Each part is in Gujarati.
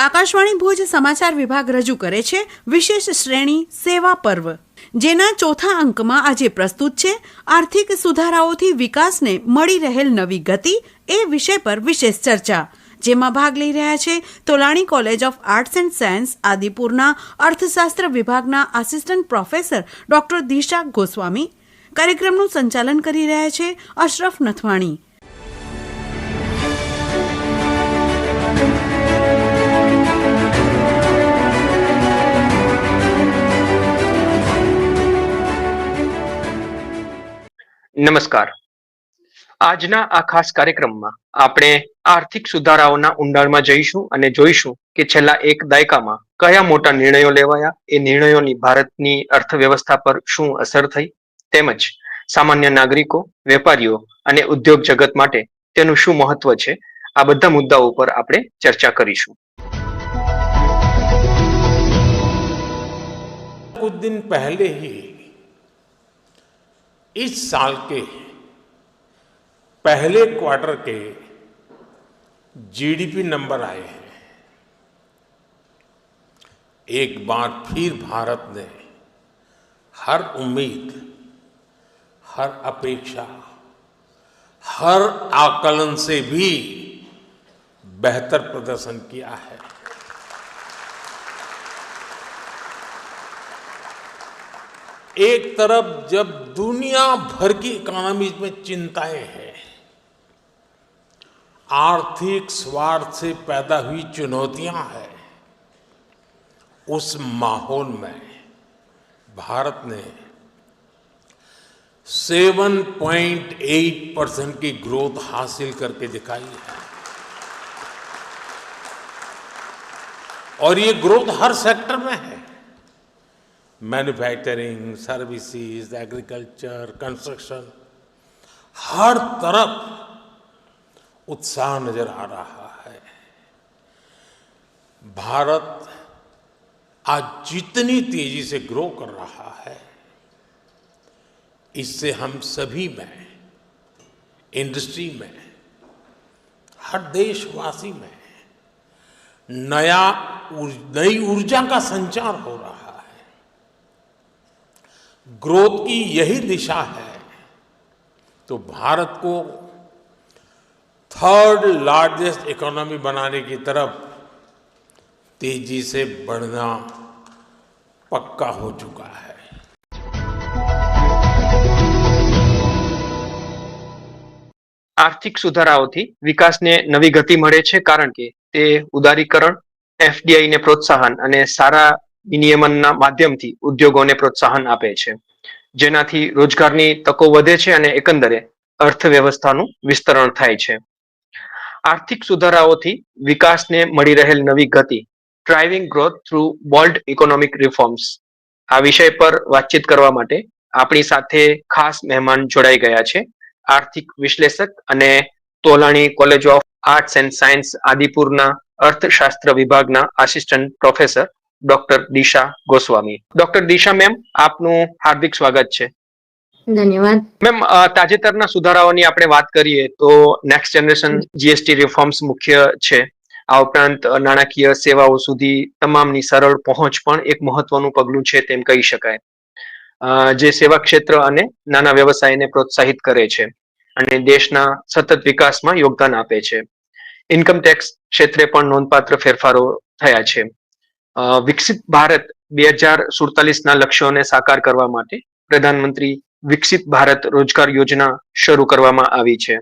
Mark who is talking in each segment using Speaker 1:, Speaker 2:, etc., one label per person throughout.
Speaker 1: આકાશવાણી ભુજ સમાચાર વિભાગ રજૂ કરે છે, વિશેષ શ્રેણી સેવા પર્વ. જેના ચોથા અંકમાં આજે પ્રસ્તુત છે, આર્થિક સુધારાઓથી વિકાસને મળી રહેલ નવી ગતિ એ વિષય પર વિશેષ ચર્ચા. જેમાં ભાગ લઈ રહ્યા છે, Tolani college of arts and science, આદિપુરના અર્થશાસ્ત્ર વિભાગના assistant professor doctor Disha Goswami. કાર્યક્રમનું સંચાલન કરી રહ્યા છે અશરફ નથવાણી.
Speaker 2: નમસ્કાર આજના આ ખાસ કાર્યક્રમમાં આપણે આર્થિક સુધારાઓના ઊંડાણમાં જઈશું અને જોઈશું કે છેલ્લા એક દાયકામાં કયા મોટા નિર્ણયો લેવાયા એ નિર્ણયોની ભારતની અર્થવ્યવસ્થા પર શું અસર થઈ તેમજ સામાન્ય નાગરિકો વેપારીઓ અને ઉદ્યોગ જગત માટે તેનું શું મહત્વ છે આ બધા મુદ્દાઓ ઉપર આપણે ચર્ચા કરીશું
Speaker 3: कुछ दिन पहले ही इस साल के पहले क्वार्टर के जीडीपी नंबर आए हैं। एक बार फिर भारत ने हर उम्मीद, हर अपेक्षा, हर आकलन से भी बेहतर प्रदर्शन किया है। एक तरफ़ जब दुनिया भर की इकोनॉमी में चिंताएँ हैं, आर्थिक स्वार्थ से पैदा हुई चुनौतियाँ हैं, उस माहौल में भारत ने 7.8 परसेंट की ग्रोथ हासिल करके दिखाई है। और ये ग्रोथ हर सेक्टर में है। मैन्युफैक्चरिंग सर्विसेज़ एग्रीकल्चर कंस्ट्रक्शन हर तरफ़ उत्साह नज़र आ रहा है। भारत आज जितनी तेज़ी से ग्रो कर रहा है, इससे हम सभी में इंडस्ट्री में, हर देशवासी में नया नई ऊर्जा का संचार हो रहा है ग्रोथ की यही दिशा है तो भारत को थर्ड लार्जेस्ट इकोनॉमी बनाने की तरफ तेजी से बढ़ना पक्का हो चुका है
Speaker 2: આર્થિક સુધારાઓથી વિકાસને નવી ગતિ મળે છે કારણ કે તે ઉદારીકરણ એફડીઆઈ ને પ્રોત્સાહન અને સારા વિનિયમનના માધ્યમથી ઉદ્યોગોને પ્રોત્સાહન આપે છે. જેનાથી રોજગારની તકો વધે છે અને એકંદરે અર્થવ્યવસ્થાનું વિસ્તરણ થાય છે. આર્થિક સુધારાઓથી વિકાસને મળી રહેલ નવી ગતિ driving growth through bold economic reforms આ વિષય પર વાતચીત કરવા માટે આપણી સાથે ખાસ મહેમાન જોડાઈ ગયા છે. આર્થિક વિશ્લેષક અને Tolani college of arts and science આદિપુરના અર્થશાસ્ત્ર વિભાગના assistant professor doctor Disha Goswami doctor Disha ma'am આપનું હાર્દિક સ્વાગત છે.
Speaker 4: ધન્યવાદ.
Speaker 2: મેમ તાજેતરના સુધારાઓની આપણે વાત કરીએ તો નેક્સ્ટ જનરેશન જીએસટી રિફોર્મ્સ મુખ્ય છે. આ ઉપરાંત નાણાકીય સેવાઓ સુધી તમામની સરળ પહોંચ પણ એક મહત્વનું પગલું છે તેમ કહી શકાય. જે સેવા ક્ષેત્ર અને નાના વ્યવસાયને પ્રોત્સાહિત કરે છે અને દેશના સતત વિકાસમાં યોગદાન આપે છે. ઇન્કમ ટેક્સ ક્ષેત્રે પણ નોંધપાત્ર ફેરફારો થયા છે. વિકસિત ભારત બે હજાર સુડતાલીસના લક્ષ્યોને સાકાર કરવા માટે પ્રધાનમંત્રી વિકસિત ભારત રોજગાર યોજના શરૂ કરવામાં આવી છે.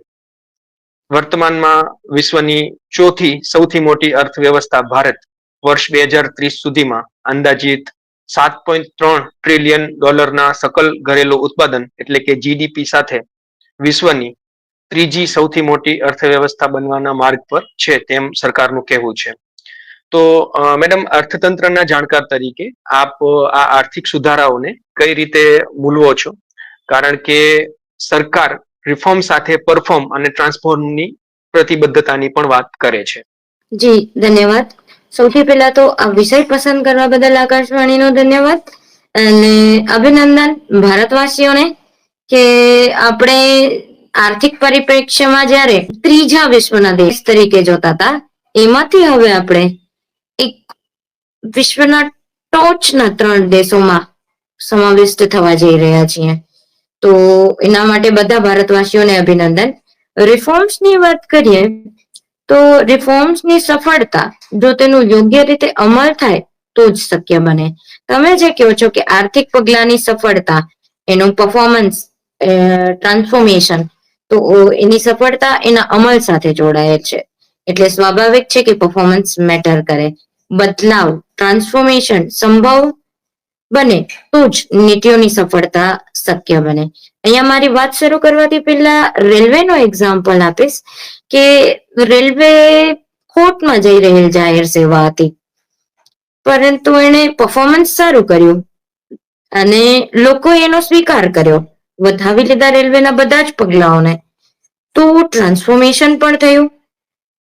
Speaker 2: વર્તમાનમાં વિશ્વની ચોથી સૌથી મોટી અર્થવ્યવસ્થા ભારત વર્ષ બે હજાર ત્રીસ સુધીમાં અંદાજિત સાત પોઈન્ટ ત્રણ ટ્રિલિયન ડોલરના સકલ ઘરેલું ઉત્પાદન એટલે કે જીડીપી સાથે વિશ્વની ત્રીજી સૌથી મોટી અર્થવ્યવસ્થા બનવાના માર્ગ પર છે તેમ સરકારનું કહેવું છે. તો મેડમ, અર્થતંત્રના જાણકાર તરીકે આપ આ આર્થિક સુધારાઓને કઈ રીતે મૂલવો છો? કારણ કે સરકાર રિફોર્મ સાથે પરફોર્મ અને ટ્રાન્સફોર્મની પ્રતિબદ્ધતાની પણ વાત કરે છે.
Speaker 4: જી, ધન્યવાદ. સૌથી પહેલા તો આ વિષય પસંદ કરવા બદલ આકાશવાણીનો ધન્યવાદ અને અભિનંદન ભારતવાસીઓને કે આપણે આર્થિક પરિપ્રેક્ષ્યમાં જ્યારે ત્રીજા વિશ્વના દેશ તરીકે જોતા હતા, એમાંથી હવે આપણે વિશ્વના ટોચના ત્રણ દેશોમાં સમાવિષ્ટ થવા જઈ રહ્યા છીએ. તો એના માટે બધા ભારતવાસીઓને અભિનંદન. રિફોર્મ્સની વાત કરીએ, તો રિફોર્મ્સની સફળતા જો તેનું યોગ્ય રીતે અમલ થાય, તો જ શક્ય બને. તમે જે કહો છો કે આર્થિક પગલાની સફળતા, એનું પરફોર્મન્સ ટ્રાન્સફોર્મેશન તો એની સફળતા એના અમલ સાથે જોડાયેલ છે. એટલે સ્વાભાવિક છે કે પરફોર્મન્સ મેટર કરે. બદલાવ ટ્રાન્સફોર્મેશન સંભવ બને તો જ નીતિઓની સફળતા શક્ય બને. અહીંયા મારી વાત શરૂ કરવાથી પહેલા રેલવેનો એક્ઝામ્પલ આપીશ કે રેલવે ખોટમાં જઈ રહેલ જાહેર સેવા હતી. પરંતુ એણે પરફોર્મન્સ સારું કર્યું અને લોકો એનો સ્વીકાર કર્યો. વધાવી લીધા રેલવેના બધા જ પગલાઓને. તો ટ્રાન્સફોર્મેશન પણ થયું.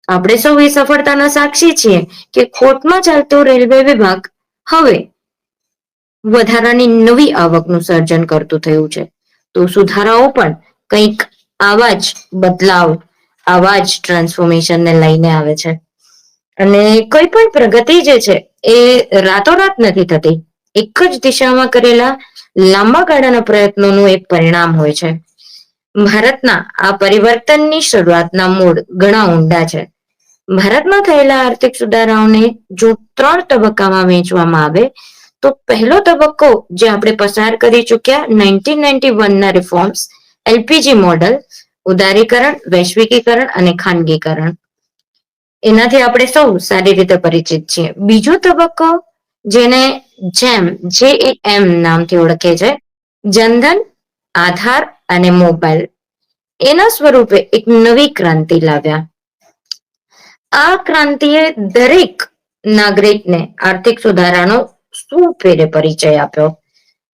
Speaker 4: આપણે સૌ એ સફળતાના સાક્ષી છીએ કે ખોટમાં ચાલતો રેલવે વિભાગ હવે વધારાની નવી આવકનું સર્જન કરતું થયું છે. તો સુધારાઓ પણ કંઈક આવા જ બદલાવ, આવા જ ટ્રાન્સફોર્મેશનને લઈને આવે છે. અને કોઈ પણ પ્રગતિ જે છે એ રાતોરાત નથી થતી. એક જ દિશામાં કરેલા લાંબા ગાળાના પ્રયત્નોનું એક પરિણામ હોય છે. ભારતના આ પરિવર્તનની શરૂઆતના મૂળ ઘણા ઊંડા છે. ભારતમાં થયેલા આર્થિક સુધારાઓને જો ત્રણ તબક્કામાં વહેંચવામાં આવે, તો પહેલો તબક્કો જે આપણે પસાર કરી ચૂક્યા નાઇન્ટીન નાઇન્ટી વનના રિફોર્મ્સ, એલપીજી મોડલ, ઉદારીકરણ, વૈશ્વિકીકરણ અને ખાનગીકરણ. એનાથી આપણે સૌ સારી રીતે પરિચિત છીએ. બીજો તબક્કો, જેને જેમ જે એમ નામથી ઓળખે છે, જનધન, આધાર અને મોબાઈલ. એના સ્વરૂપે એક નવી ક્રાંતિ લાવ્યા. આ ક્રાંતિએ દરેક નાગરિકને આર્થિક સુધારાનો સુપેરે પરિચય આપ્યો.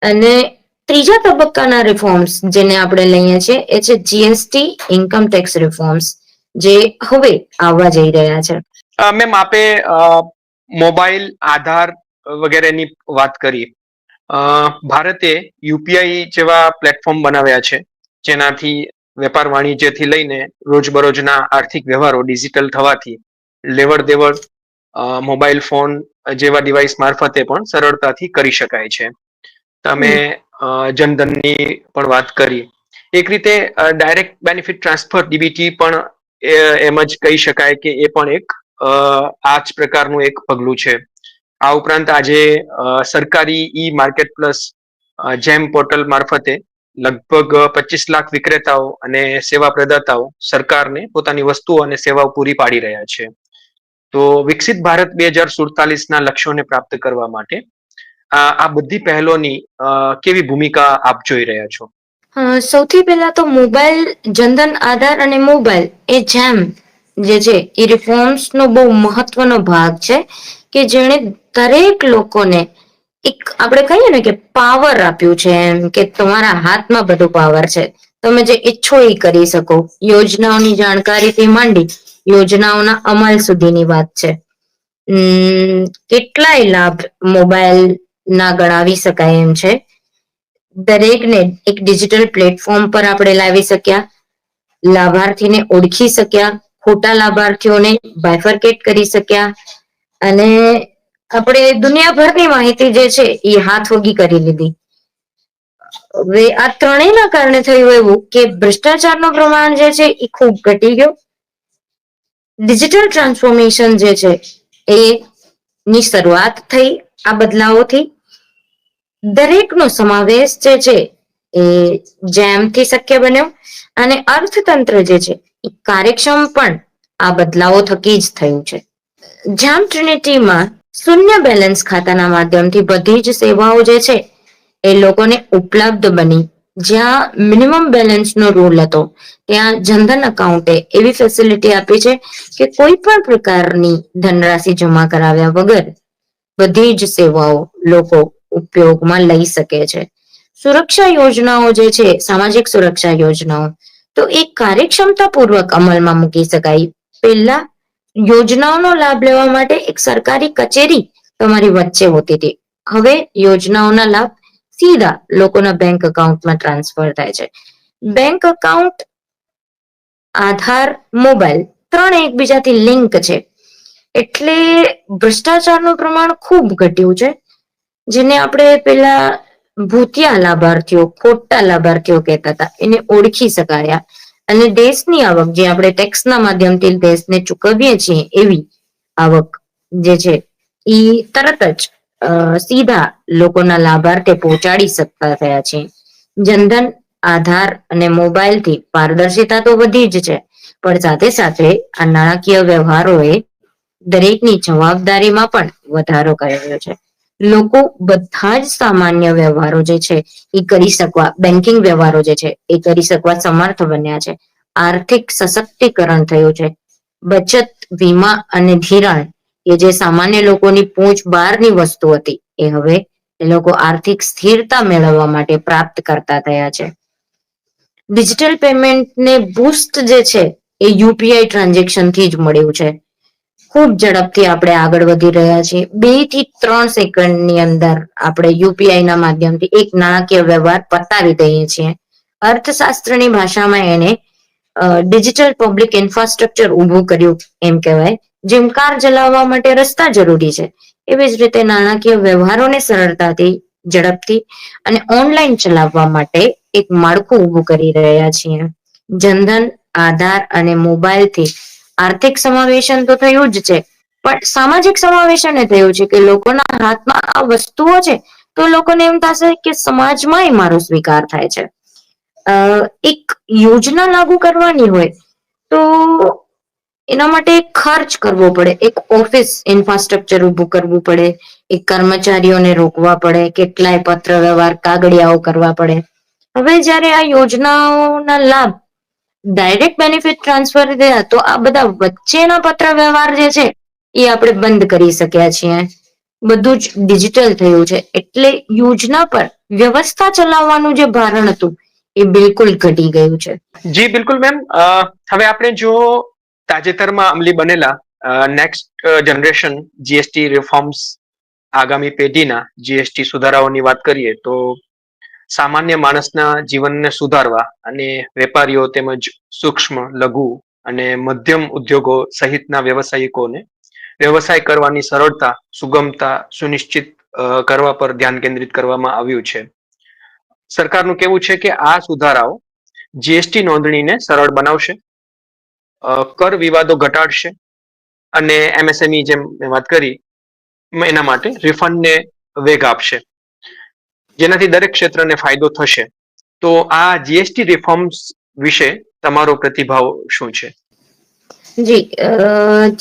Speaker 4: અને ત્રીજા તબક્કાના રિફોર્મ્સ જેને આપણે લઈએ છીએ એ છે જીએસટી ઇન્કમ ટેક્સ રિફોર્મ્સ જે હવે આવવા જઈ રહ્યા છે.
Speaker 2: મેમ આપે મોબાઈલ આધાર વગેરેની વાત કરી. અ, ભારતે યુપીઆઈ જેવા પ્લેટફોર્મ બનાવ્યા છે, જેનાથી વેપાર વાણિજ્યથી લઈને રોજબરોજના આર્થિક વ્યવહારો ડિજિટલ થવાથી લેવડ દેવડ મોબાઈલ ફોન જેવા ડિવાઇસ મારફતે પણ સરળતાથી કરી શકાય છે. તમે જનધનની પણ વાત કરી. એક રીતે ડાયરેક્ટ બેનિફિટ ટ્રાન્સફર ડીબીટી પણ એમ જ કહી શકાય કે એ પણ એક આ જ પ્રકારનું એક પગલું છે. આ ઉપરાંત આજે સરકારી e marketplace GeM portal મારફતે લગભગ પચીસ લાખ વિક્રેતાઓ અને સેવા પ્રદાતાઓ સરકારને પોતાની વસ્તુઓ અને સેવાઓ પૂરી પાડી રહ્યા છે. તો વિકસિત ભારત બે હજાર સુડતાલીસના લક્ષ્યોને પ્રાપ્ત કરવા માટે આ બધી પહેલોની કેવી ભૂમિકા આપ જોઈ રહ્યા છો?
Speaker 4: સૌથી પહેલા તો મોબાઈલ, જનધન આધાર અને મોબાઈલ એ જેમ, જે છે એ રિફોર્મ્સ નો બહુ મહત્વનો ભાગ છે કે જેણે દરેક લોકોને એક આપણે કહીએ ને કે પાવર આપ્યું છે એમ કે તમારા હાથમાં બધું પાવર છે. તમે જે ઈચ્છો એ કરી શકો. યોજનાઓની જાણકારીથી માંડી યોજનાઓના અમલ સુધીની વાત છે. કેટલાય લાભ મોબાઈલ ના ગણાવી શકાય એમ છે. દરેકને એક ડિજિટલ પ્લેટફોર્મ પર આપણે લાવી શક્યા. લાભાર્થીને ઓળખી શક્યા. ખોટા લાભાર્થીઓને બાયફર્કેટ કરી શક્યા. અને આપણે દુનિયાભરની માહિતી જે છે, એ હાથ વગી કરી લીધી. હવે આ ત્રણેયના કારણે થયું એવું કે ભ્રષ્ટાચારનું પ્રમાણ જે છે, એ ખૂબ ઘટી ગયો. ડિજિટલ ટ્રાન્સફોર્મેશન જે છે, એ ની શરૂઆત થઈ આ બદલાવોથી. દરેકનો સમાવેશ જે છે, એ જેમથી શક્ય બન્યો અને અર્થતંત્ર જે છે, એ કાર્યક્ષમ પણ આ બદલાવો થકી જ થયું છે. જામ ટ્રિનિટીમાં શૂન્ય બેલેન્સ ખાતાના માધ્યમથી બધી જ સેવાઓ જે છે, એ લોકોને ઉપલબ્ધ બની. જ્યાં મિનિમમ બેલેન્સનો રૂલ હતો, ત્યાં જનધન એકાઉન્ટે એવી ફેસિલિટી આપી છે કે કોઈ પણ પ્રકારની ધનરાશિ જમા કરાવ્યા વગર બધી જ સેવાઓ લોકો ઉપયોગમાં લઈ શકે છે. સુરક્ષા યોજનાઓ જે છે, સામાજિક સુરક્ષા યોજનાઓ, તો એ કાર્યક્ષમતાપૂર્વક અમલમાં મૂકી શકાય. પહેલા યોજનાઓનો લાભ લેવા માટે એક સરકારી કચેરી તમારી વચ્ચે હોતી હતી. હવે યોજનાઓના લાભ સીધા લોકોના બેંક એકાઉન્ટમાં ટ્રાન્સફર થાય છે. બેંક એકાઉન્ટ આધાર મોબાઈલ ત્રણ એકબીજાથી લિંક છે. એટલે ભ્રષ્ટાચારનું પ્રમાણ ખૂબ ઘટ્યું છે. જેને આપણે પેલા ભૂતિયા લાભાર્થીઓ, ખોટા લાભાર્થીઓ કહેતા હતા. એને ઓળખી શકાયા. અને દેશની આવક, જે આપણે ટેક્સના માધ્યમથી દેશને ચૂકવીએ છીએ, એવી આવક જે છે એ તરત જ સીધા લોકોના લાભાર્થે પહોંચાડી શકતા થયા છે. જનધન, આધાર અને મોબાઈલથી પારદર્શિતા તો વધી જ છે, પણ સાથે સાથે આ નાણાકીય વ્યવહારોએ દરેકની જવાબદારીમાં પણ વધારો કરેલો છે. લોકો બધા જ સામાન્ય વ્યવહારો જે છે, એ કરી શકવા બેન્કિંગ વ્યવહારો જે છે, એ કરી શકવા સમર્થ બન્યા છે. આર્થિક સશક્તિકરણ થયું છે. બચત, વીમા અને ધિરાણ એ જે સામાન્ય લોકોની પૂંછ બહારની વસ્તુ હતી, એ હવે એ લોકો આર્થિક સ્થિરતા મેળવવા માટે પ્રાપ્ત કરતા થયા છે. ડિજિટલ પેમેન્ટને બૂસ્ટ જે છે, એ યુપીઆઈ ટ્રાન્ઝેક્શનથી જ મળ્યું છે. ખૂબ ઝડપથી આપણે આગળ વધી રહ્યા છીએ. બેથી ત્રણ સેકન્ડની અંદર આપણે યુપીઆઈ ના માધ્યમથી એક નાણાકીય વ્યવહાર પતાવી દઈએ છીએ. અર્થશાસ્ત્રની ભાષામાં એને ડિજિટલ પબ્લિક ઇન્ફ્રાસ્ટ્રક્ચર ઊભું કર્યું એમ કહેવાય. જેમ કાર ચલાવવા માટે રસ્તા જરૂરી છે. એવી જ રીતે નાણાકીય વ્યવહારોને સરળતાથી, ઝડપથી અને ઓનલાઈન ચલાવવા માટે એક માળખું ઊભું કરી રહ્યા છીએ. જનધન, આધાર અને મોબાઈલથી આર્થિક સમાવેશન તો થયું જ છે, પણ સામાજિક સમાવેશન એ થયું છે કે લોકોના હાથમાં આ વસ્તુઓ છે, તો લોકોને એમ થશે કે સમાજમાં મારો સ્વીકાર થાય છે. એક યોજના લાગુ કરવાની હોય, તો એના માટે ખર્ચ કરવો પડે, એક ઓફિસ ઇન્ફ્રાસ્ટ્રક્ચર ઊભું કરવું પડે, એક કર્મચારીઓને રોકવા પડે, કેટલાય પત્ર વ્યવહાર કાગળિયાઓ કરવા પડે. હવે જ્યારે આ યોજનાઓના લાભ ડાયરેક્ટ બેનિફિટ ટ્રાન્સફર તો આ બધા વચ્ચેના પત્ર વ્યવહાર જે છે, એ આપણે બંધ કરી શક્યા છીએ. બધું જ ડિજિટલ થયું છે. એટલે યોજના પર વ્યવસ્થા ચલાવવાનું જે ભારણ હતું, એ બિલકુલ ઘટી ગયું છે.
Speaker 2: જી, બિલકુલ મેમ. હવે આપણે જો તાજેતરમાં અમલી બનેલા નેક્સ્ટ જનરેશન જીએસટી રિફોર્મ્સ આગામી પેઢીના જીએસટી સુધારાઓની વાત કરીએ, તો સામાન્ય માણસના જીવનને સુધારવા અને વેપારીઓ તેમજ સૂક્ષ્મ, લઘુ અને મધ્યમ ઉદ્યોગો સહિતના વ્યવસાયિકોને વ્યવસાય કરવાની સરળતા, સુગમતા સુનિશ્ચિત કરવા પર ધ્યાન કેન્દ્રિત કરવામાં આવ્યું છે. સરકારનું કેવું છે કે આ સુધારાઓ જીએસટી નોંધણીને સરળ બનાવશે કર વિવાદો ઘટાડશે અને એમએસએમઈ જેમ વાત કરી, એના માટે રિફંડને વેગ આપશે. જેનાથી દરેક ક્ષેત્રને ફાયદો થશે. તો આ જીએસટી રિફોર્મ્સ વિશે તમારો પ્રતિભાવ શું છે?
Speaker 4: જી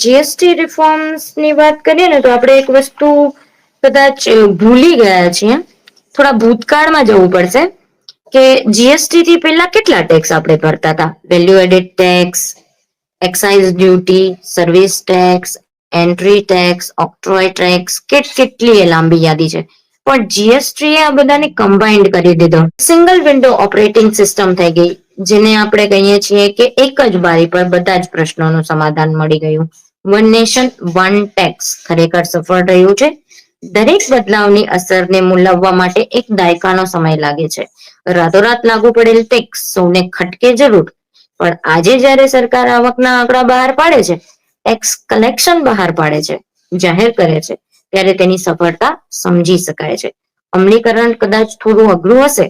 Speaker 4: જીએસટી રિફોર્મ્સની વાત કરીએ ને તો આપણે એક વસ્તુ કદાચ ભૂલી ગયા છીએ. થોડા ભૂતકાળમાં જવું પડશે કે જીએસટી થી પહેલા કેટલા ટેક્સ આપણે ભરતા હતા? Value added tax excise duty service tax entry tax octroi tax cat કેટલી લાંબી યાદી છે? પણ જીએસટી આ બધાને કમ્બાઇન્ડ કરી દીધો. સિંગલ વિન્ડો ઓપરેટિંગ સિસ્ટમ થઈ ગઈ, જેને આપણે કહીએ છીએ કે એક જ બારી પર બધા જ પ્રશ્નોનું સમાધાન મળી ગયું. વન નેશન વન ટેક્સ ખરેખર સફળ રહ્યું છે. દરેક બદલાવની અસરને મૂલવવા માટે એક દાયકાનો સમય લાગે છે. રાતોરાત લાગુ પડેલ ટેક્સ સૌને ખટકે જરૂર. પણ આજે જ્યારે સરકાર આવકના આંકડા બહાર પાડે છે ટેક્સ કલેક્શન બહાર પાડે છે, જાહેર કરે છે ત્યારે તેની સફળતા સમજી શકાય છે. અમલીકરણ કદાચ થોડું અઘરું હશે,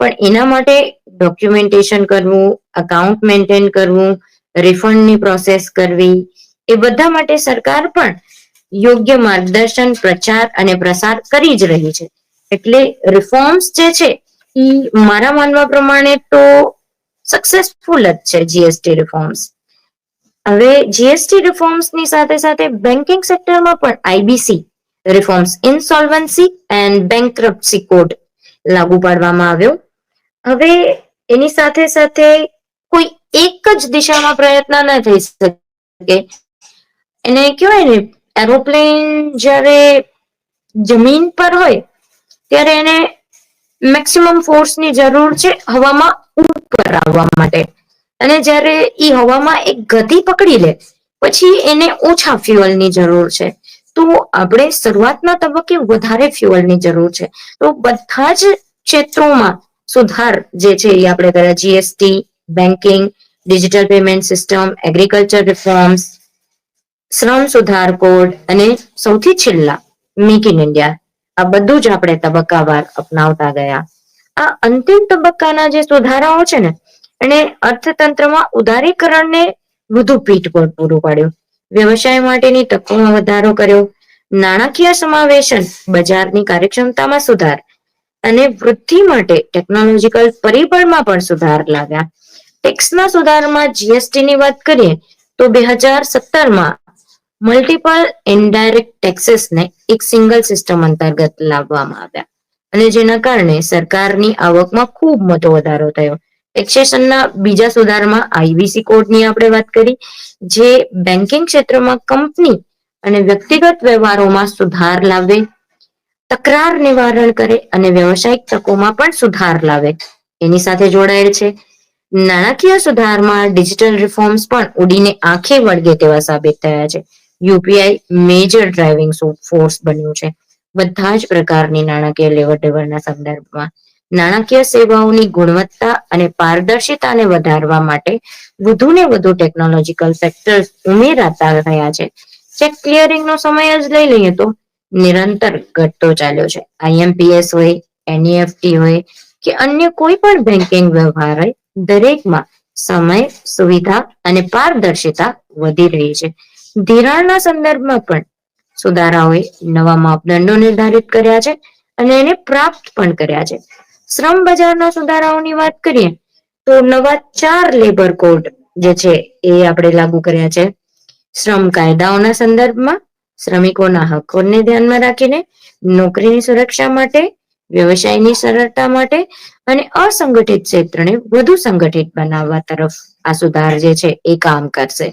Speaker 4: પણ એના માટે ડોક્યુમેન્ટેશન કરવું અકાઉન્ટ મેન્ટેન કરવું રિફંડની પ્રોસેસ કરવી, એ બધા માટે સરકાર પણ યોગ્ય માર્ગદર્શન, પ્રચાર અને પ્રસાર કરી જ રહી છે. એટલે રિફોર્મ્સ જે છે, એ મારા માનવા પ્રમાણે તો સક્સેસફુલ જ છે જીએસટી રિફોર્મ્સ હવે જીએસટી રિફોર્મ્સની સાથે સાથે બેન્કિંગ સેક્ટરમાં પણ IBC reforms insolvency and bankruptcy code લાગુ પાડવામાં આવ્યો. હવે એની સાથે સાથે કોઈ એક જ દિશામાં પ્રયત્ન ન થઈ શકે. એને કહેવાય ને, એરોપ્લેન જ્યારે જમીન પર હોય, ત્યારે એને મેક્સિમમ ફોર્સની જરૂર છે હવામાં ઉપર આવવા માટે. અને જ્યારે એ હવામાં એક ગતિ પકડી લે, પછી એને ઓછા ફ્યુઅલની જરૂર છે. તો આપણે શરૂઆતના તબક્કે વધારે ફ્યુઅલની જરૂર છે. તો બધા જ ક્ષેત્રોમાં સુધાર જે છે એ આપણે કર્યા. GST banking digital payment system agriculture reforms શ્રમ સુધાર કોડ અને સૌથી છેલ્લા મેક ઇન ઇન્ડિયા આ બધું જ આપણે તબક્કાવાર અપનાવતા ગયા. આ અંતિમ તબક્કાના જે સુધારાઓ છે ને, એને અર્થતંત્રમાં ઉદારીકરણને વધુ પીઠબળ પૂરું પાડ્યું. વ્યવસાય માટેની તકોમાં વધારો કર્યો. નાણાકીય સમાવેશન બજારની કાર્યક્ષમતામાં સુધાર અને વૃદ્ધિ માટે ટેકનોલોજીકલ પરિબળમાં પણ સુધાર લાવ્યા. ટેક્સના સુધારમાં જીએસટી ની વાત કરીએ તો બે હજાર સત્તરમાં મલ્ટિપલ ઇનડાયરેક્ટ ટેક્સીસને એક સિંગલ સિસ્ટમ અંતર્ગત લાવવામાં આવ્યા અને જેના કારણે સરકારની આવકમાં ખૂબ મોટો વધારો થયો. ટેક્સેશનના બીજા સુધારમાં આઈવીસી કોડની આપણે વાત કરી, જે બેન્કિંગ ક્ષેત્રમાં કંપની અને વ્યક્તિગત વ્યવહારોમાં સુધાર લાવે, તકરાર નિવારણ કરે અને વ્યવસાયિક તકોમાં પણ સુધાર લાવે. એની સાથે જોડાયેલ છે. નાણાકીય સુધારમાં ડિજિટલ રિફોર્મ્સ પણ ઉડીને આંખે વળગે તેવા સાબિત થયા છે. યુપીઆઈ મેજર ડ્રાઇવિંગ ફોર્સ બન્યું છે. બધા જ પ્રકારની નાણાકીય લેવડ દેવડના સંદર્ભમાં નાણાકીય સેવાઓની ગુણવત્તા અને પારદર્શિતાને વધારવા માટે વધુ ને વધુ ટેકનોલોજીકલ ફેક્ટર્સ ઉમેરાતા રહ્યા છે. ચેક ક્લિયરિંગ નો સમય જ લઈ લઈએ તો નિરંતર ઘટતો ચાલ્યો છે. આઈએમપીએસ હોય એનઈએફટી હોય કે અન્ય કોઈ પણ બેન્કિંગ વ્યવહાર હોય, દરેકમાં સમય, સુવિધા અને પારદર્શિતા વધી રહી છે. ધિરાણના સંદર્ભમાં પણ સુધારાઓએ નવા માપદંડો નિર્ધારિત કર્યા છે અને એને પ્રાપ્ત પણ કર્યા છે. શ્રમ બજારના સુધારાઓની વાત કરીએ, તો નવા ચાર લેબર કોડ જે છે એ આપણે લાગુ કર્યા છે. શ્રમ કાયદાઓના સંદર્ભમાં, શ્રમિકોના હકોને ધ્યાનમાં રાખીને, નોકરીની સુરક્ષા માટે, વ્યવસાયની સરળતા માટે અને અસંગઠિત ક્ષેત્રને વધુ સંગઠિત બનાવવા તરફ આ સુધાર જે છે એ કામ કરશે.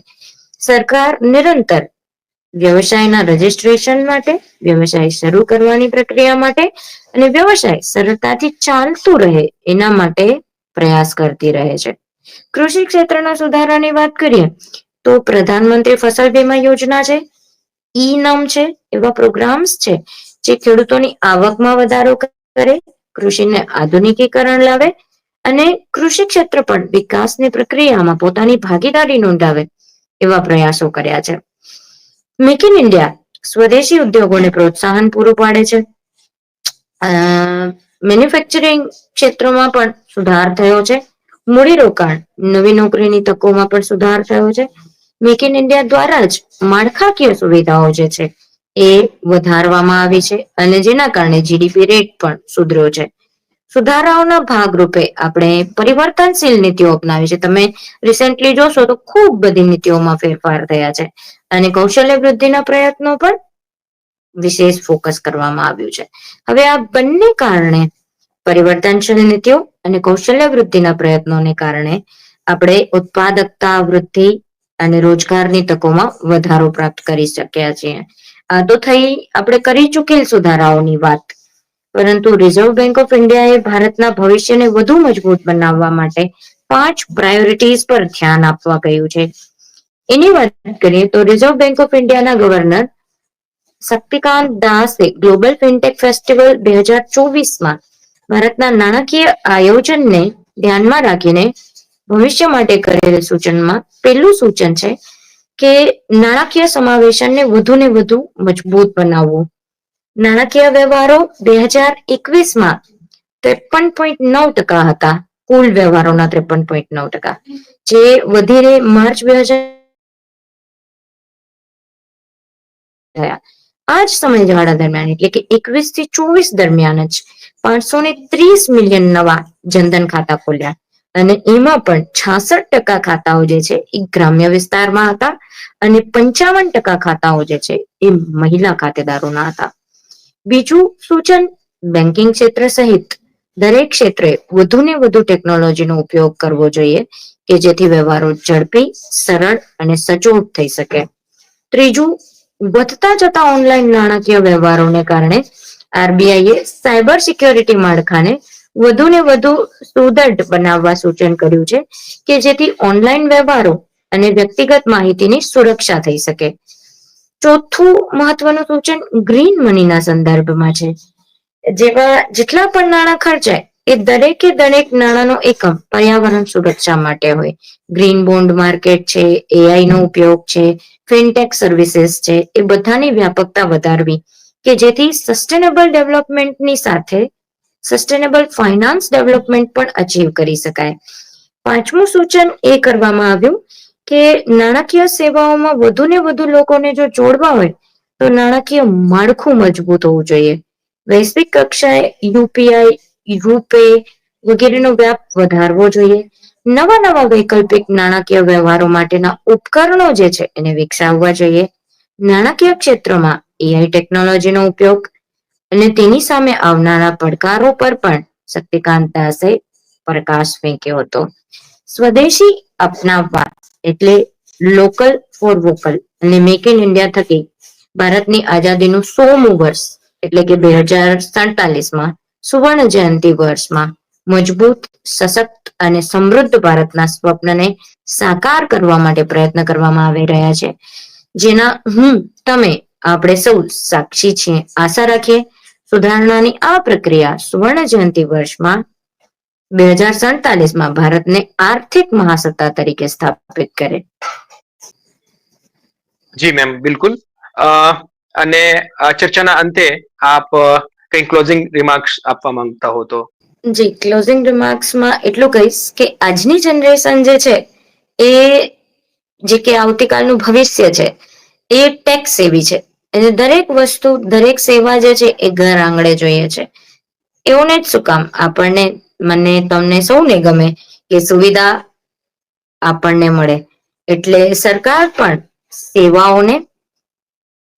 Speaker 4: સરકાર નિરંતર વ્યવસાયના રજીસ્ટ્રેશન માટે, વ્યવસાય શરૂ કરવાની પ્રક્રિયા માટે અને વ્યવસાય સરળતાથી ચાલતું રહે એના માટે પ્રયાસ કરતી રહે છે. કૃષિ ક્ષેત્રના સુધારાની વાત કરીએ, તો પ્રધાનમંત્રી ફસલ વીમા યોજના છે. ઈ નમ છે, એવા પ્રોગ્રામ્સ છે, જે ખેડૂતોની આવકમાં વધારો કરે, કૃષિને આધુનિકીકરણ લાવે અને કૃષિ ક્ષેત્ર પણ વિકાસની પ્રક્રિયામાં પોતાની ભાગીદારી નોંધાવે એવા પ્રયાસો કર્યા છે. મેક ઇન ઇન્ડિયા સ્વદેશી ઉદ્યોગોને પ્રોત્સાહન પૂરું પાડે છે મેન્યુફેક્ચરિંગ ક્ષેત્રોમાં પણ સુધાર થયો છે મૂડીરોકાણ નવી નોકરીની તકોમાં પણ સુધાર થયો છે મેક ઇન ઇન્ડિયા દ્વારા જ માળખાકીય સુવિધાઓ જે છે એ વધારવામાં આવી છે અને જેના કારણે જીડીપી રેટ પણ સુધર્યો છે સુધારાઓના ભાગરૂપે આપણે પરિવર્તનશીલ નીતિઓ અપનાવી છે. તમે રિસેન્ટલી જોશો તો ખૂબ બધી નીતિઓમાં ફેરફાર થયા છે અને કૌશલ્ય વૃદ્ધિના પ્રયત્નો પણ વિશેષ ફોકસ કરવામાં આવ્યું છે. હવે આ બંને કારણે પરિવર્તનશીલ નીતિઓ અને કૌશલ્ય વૃદ્ધિના પ્રયત્નોને કારણે આપણે ઉત્પાદકતા વૃદ્ધિ અને રોજગારની તકોમાં વધારો પ્રાપ્ત કરી શક્યા છીએ. આ તો થઈ આપણે કરી ચૂકેલ સુધારાઓની વાત. પરંતુ રિઝર્વ બેંક ઓફ ઇન્ડિયાએ ભારતના ભવિષ્યને વધુ મજબૂત બનાવવા માટે પાંચ પ્રાયોરિટીઝ પર ધ્યાન આપવા કહ્યું છે. એની વાત કરીએ તો રિઝર્વ બેંક ઓફ ઇન્ડિયાના ગવર્નર શક્તિકાંત દાસે ગ્લોબલ ફિનટેક ફેસ્ટિવલ બે હજાર ચોવીસમાં ભારતના નાણાકીય આયોજનને ધ્યાનમાં રાખીને ભવિષ્ય માટે કરેલ સૂચનમાં પહેલું સૂચન છે કે નાણાકીય સમાવેશનને વધુ ને વધુ મજબૂત બનાવવું. નાણાકીય વ્યવહારો બે હજાર એકવીસમાં ત્રેપન પોઈન્ટ નવ ટકા હતા. કુલ વ્યવહારોના ત્રેપન પોઈન્ટ નવ ટકા. જે વધીને માર્ચ બે હજાર આ જ સમયગાળા દરમિયાન એટલે કે એકવીસથી ચોવીસ દરમિયાન જ પાંચસો ને ત્રીસ મિલિયન નવા જનધન ખાતા ખોલ્યા. અને એમાં પણ છાસઠ ટકા ખાતાઓ જે છે એ ગ્રામ્ય વિસ્તારમાં હતા અને પંચાવન ટકા ખાતાઓ જે છે એ મહિલા ખાતેદારોના હતા. બીજું સૂચન બેન્કિંગ ક્ષેત્ર સહિત દરેક ક્ષેત્રે વધુ ને વધુ ટેકનોલોજીનો ઉપયોગ કરવો જોઈએ કે જેથી વ્યવહારો ઝડપી, સરળ અને સચોટ થઈ શકે. ત્રીજું, વધતા જતા ઓનલાઈન નાણાકીય વ્યવહારોને કારણે આરબીઆઈએ સાયબર સિક્યોરિટી માળખાને વધુ ને વધુ સુદૃઢ બનાવવા સૂચન કર્યું છે કે જેથી ઓનલાઈન વ્યવહારો અને વ્યક્તિગત માહિતીની સુરક્ષા થઈ શકે. ચોથું મહત્વનું સૂચન ગ્રીન મનીના સંદર્ભમાં છે. જેવા જેટલા પણ નાણાં ખર્ચાય, એ દરેકે દરેક નાણાંનો એકમ પર્યાવરણ સુરક્ષા માટે હોય. ગ્રીન બોન્ડ માર્કેટ છે એઆઈ નો ઉપયોગ છે, ફિનટેક સર્વિસીસ છે, એ બધાની વ્યાપકતા વધારવી કે જેથી સસ્ટેનેબલ ડેવલપમેન્ટની સાથે સસ્ટેનેબલ ફાઇનાન્સ ડેવલપમેન્ટ પણ અચીવ કરી શકાય. પાંચમું સૂચન એ કરવામાં આવ્યું કે નાણાકીય સેવાઓમાં વધુ ને વધુ લોકોને જો જોડવા હોય, તો નાણાકીય માળખું મજબૂત હોવું જોઈએ. વૈશ્વિક કક્ષાએ યુપીઆઈ રૂપે વગેરેનો વ્યાપ વધારવો જોઈએ. નવા નવા વૈકલ્પિક નાણાકીય વ્યવહારો માટેના ઉપકરણો જે છે એને વિકસાવવા જોઈએ. નાણાકીય ક્ષેત્રમાં એઆઈ ટેકનોલોજીનો ઉપયોગ અને તેની સામે આવનારા પડકારો પર પણ શક્તિકાંત દાસે પ્રકાશ ફેંક્યો હતો. સ્વદેશી અપનાવવા એટલે લોકલ ફોર વોકલ અને મેક ઇન ઇન્ડિયા થકી ભારતની આઝાદીનું સોમું વર્ષ, એટલે કે બે હજાર સડતાલીસમાં સુવર્ણ જયંતિ વર્ષમાં મજબૂત, સશક્ત અને સમૃદ્ધ ભારતના સ્વપ્નને સાકાર કરવા માટે પ્રયત્ન કરવામાં આવી રહ્યા છે. જેના હું, તમે, આપણે સૌ સાક્ષી છીએ. આશા રાખીએ, સુધારણાની આ પ્રક્રિયા સુવર્ણ જયંતિ વર્ષમાં બે હજારમાં ભારતને આર્થિક મહાસત્તા તરીકે સ્થાપિત કરે.
Speaker 2: જી મેમ બિલકુલ. અને આ ચર્ચાના અંતે આપ કઈ ક્લોઝિંગ રિમાર્ક્સ આપવા માંગતા હો તો?
Speaker 4: જી ક્લોઝિંગ રિમાર્ક્સમાં એટલું કહીશ કે આજની જનરેશન જે છે એ જે કે આવતીકાલનું ભવિષ્ય છે એ ટેક્સ સેવી છે. એટલે દરેક વસ્તુ દરેક સેવા જે છે એ ઘર આંગળે જોઈએ છે. એવું ને જ શું કામ? આપણને મને તમને સૌને ગમે કે સુવિધા આપણને મળે. એટલે સરકાર પણ સેવાઓને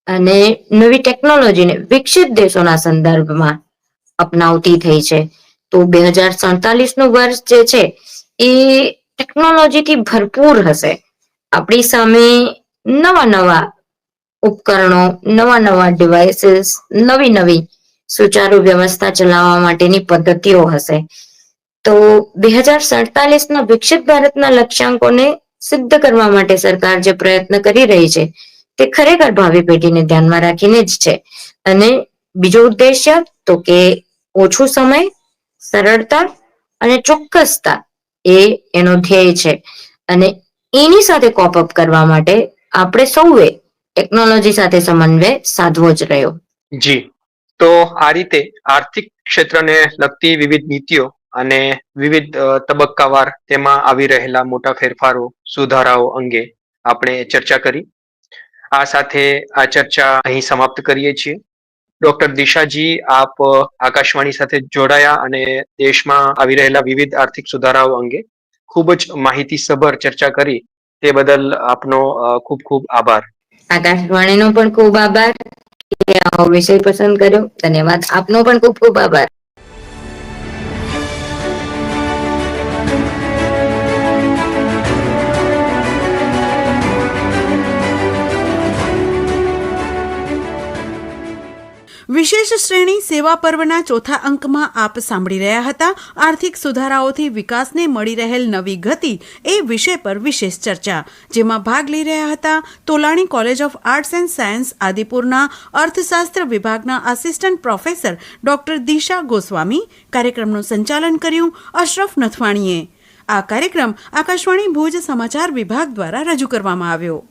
Speaker 4: અને નવી ટેકનોલોજીને વિકસિત દેશોના સંદર્ભમાં અપનાવતી થઈ છે. તો બે હજારનું વર્ષ જે છે, એ ટેકનોલોજીથી ભરપૂર હશે. આપણી સામે નવા નવા ઉપકરણો, નવા નવા ડિવાઇસીસ નવી નવી સુચારુ વ્યવસ્થા ચલાવવા માટેની પદ્ધતિઓ હશે. તો બે હજાર ના વિકસિત ભારતના લક્ષ્યાંકોને સિદ્ધ કરવા માટે સરકાર જે પ્રયત્ન કરી રહી છે, તે ખરેખર ભાવિ પેઢીને ધ્યાનમાં રાખીને જ છે. અને બીજો ઉદ્દેશ્ય તો કે ઓછો સમય, સરળતા અને ચોક્કસતા એ એનો ધ્યેય છે. અને એની સાથે કોપ અપ કરવા માટે આપણે સૌએ ટેકનોલોજી સાથે સમન્વય સાધવો જ રહ્યો.
Speaker 2: જી. તો આ રીતે આર્થિક ક્ષેત્રને લગતી વિવિધ નીતિઓ અને વિવિધ તબક્કાવાર તેમાં આવી રહેલા મોટા ફેરફારો સુધારાઓ અંગે આપણે ચર્ચા કરી. આ સાથે આ ચર્ચા અહીં સમાપ્ત કરીએ છીએ. ડોક્ટર દિશાજી, આપ આકાશવાણી સાથે જોડાયા અને દેશમાં આવી રહેલા વિવિધ આર્થિક સુધારાઓ અંગે ખૂબ જ માહિતીસભર ચર્ચા કરી. તે બદલ આપનો ખૂબ ખૂબ આભાર.
Speaker 4: આકાશવાણીનો પણ ખૂબ આભાર. વિષય પસંદ કર્યો. ધન્યવાદ. આપનો પણ ખૂબ ખૂબ આભાર.
Speaker 1: વિશેષ શ્રેણી સેવા પર્વના ચોથા અંકમાં આપ સાંભળી રહ્યા હતા. આર્થિક સુધારાઓથી વિકાસને મળી રહેલ નવી ગતિ એ વિષય પર વિશેષ ચર્ચા. જેમાં ભાગ લઈ રહ્યા હતા Tolani college of arts and science, આદિપુરના અર્થશાસ્ત્ર વિભાગના assistant professor doctor Disha Goswami. કાર્યક્રમનું સંચાલન કર્યું અશરફ નથવાણીએ. આ કાર્યક્રમ આકાશવાણી ભુજ સમાચાર વિભાગ દ્વારા રજૂ કરવામાં આવ્યો.